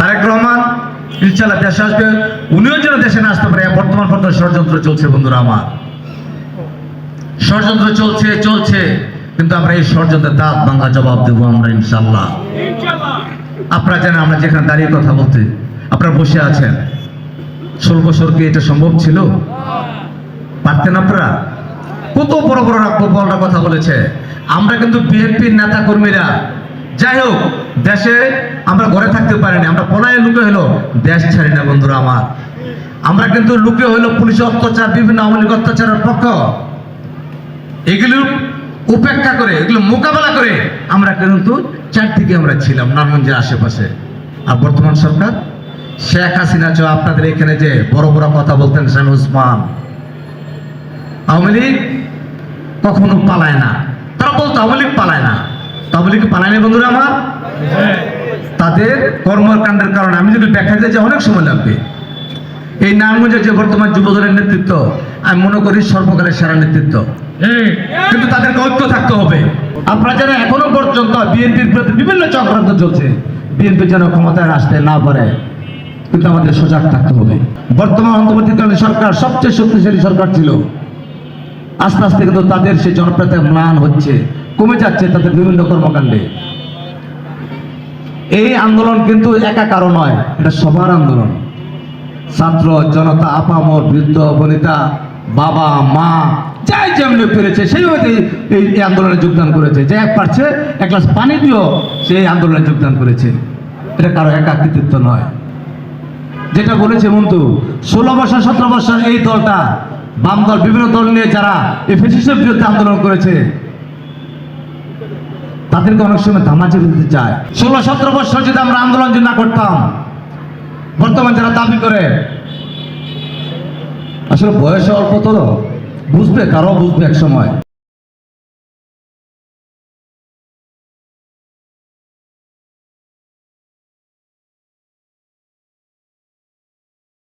তারেক রহমান ইনশাল্লাহ দেশে আসবে। উনিও যেন দেশে না আসতে পারে বর্তমান পর্যন্ত ষড়যন্ত্র চলছে বন্ধুরা আমার। ষড়যন্ত্র চলছে চলছে কিন্তু আমরা এই ষড়যন্ত্রের দাঁত ভাঙা জবাব দেবো আমরা ইনশাল্লাহ আপনারা জানেন আমরা যেখানে দাঁড়িয়ে কথা বলতে আপনারা বসে আছেন। ষোলো বছর কি এটা সম্ভব ছিল? পারতেন আপনারা? কত বড় বড় বড়রা কথা বলেছে। আমরা কিন্তু বিএনপির নেতা কর্মীরা যাই হোক, দেশে আমরা ঘরে থাকতে পারিনি, আমরা পলায় লুকে হলো দেশ ছাড়ি না বন্ধুরা আমার। আমরা কিন্তু লুকে হলো পুলিশ অত্যাচার, বিভিন্ন আমলিক অত্যাচারের পক্ষ। এগুলো উপেক্ষা করে, এগুলো মোকাবেলা করে আমরা কিন্তু চারদিকে আমরা ছিলাম, নারায়ণগঞ্জের আশেপাশে। আর বর্তমান সরকার, শেখ হাসিনা চো, আপনাদের এখানে যে বড় বড় কথা বলতেন স্বামী উসমান। আওয়ামী লীগ কখনো পালায় না। তারা বলতো আওয়ামী লীগ পালায় না। তা আওয়ামী লীগ পালায় না বন্ধুরা আমার? তাদের কর্মকাণ্ডের কারণে। আমি যদি ব্যাখ্যা দিতে যাই অনেক সময় লাগবে। এই নারায়ণগঞ্জের যে বর্তমান যুবদলের নেতৃত্ব, আমি মনে করি সর্বকালের সেরা নেতৃত্ব। কিন্তু তাদের ঐক্য থাকতে হবে। আপনারা যেন এখনও পর্যন্ত বিএনপির প্রতি বিভিন্ন চক্রান্ত চলছে, বিএনপি যেন ক্ষমতায় আসতে না পারে, কিন্তু আমাদের সজাগ থাকতে হবে। বর্তমান অন্তর্বর্তীকালীন সরকার সবচেয়ে শক্তিশালী সরকার ছিল। আস্তে আস্তে কিন্তু তাদের সেই জনপ্রিয়তা ম্লান হচ্ছে। কমে যাচ্ছে তাদের বিভিন্ন কর্মকাণ্ডে। এই আন্দোলন কিন্তু একা কারও নয়, এটা সবার আন্দোলন। ছাত্র, জনতা, আপামর, বৃদ্ধ, বনিতা, বাবা, মা, যাই যেমনি পেরেছে, সেইভাবে এই আন্দোলনে যোগদান করেছে। যে এক পারছে, এক গ্লাস পানি দিয়েও সেই আন্দোলনে যোগদান করেছে। এটা কারও একা কৃতিত্ব নয়। যেটা বলেছে মন্তু ষোলো বছর, সতেরো বছর এই দলটা, বাম দল, বিভিন্ন দল নিয়ে যারা এই ফেসিসের বিরুদ্ধে আন্দোলন করেছে তাদেরকে অনেক সময় ধামাচে দিতে চায়। ষোলো, সতেরো বছর যদি আমরা আন্দোলন যদি না করতাম, বর্তমান যারা দাবি করে, আসলে বয়স অল্প তো, বুঝবে, কারও বুঝবে এক সময়।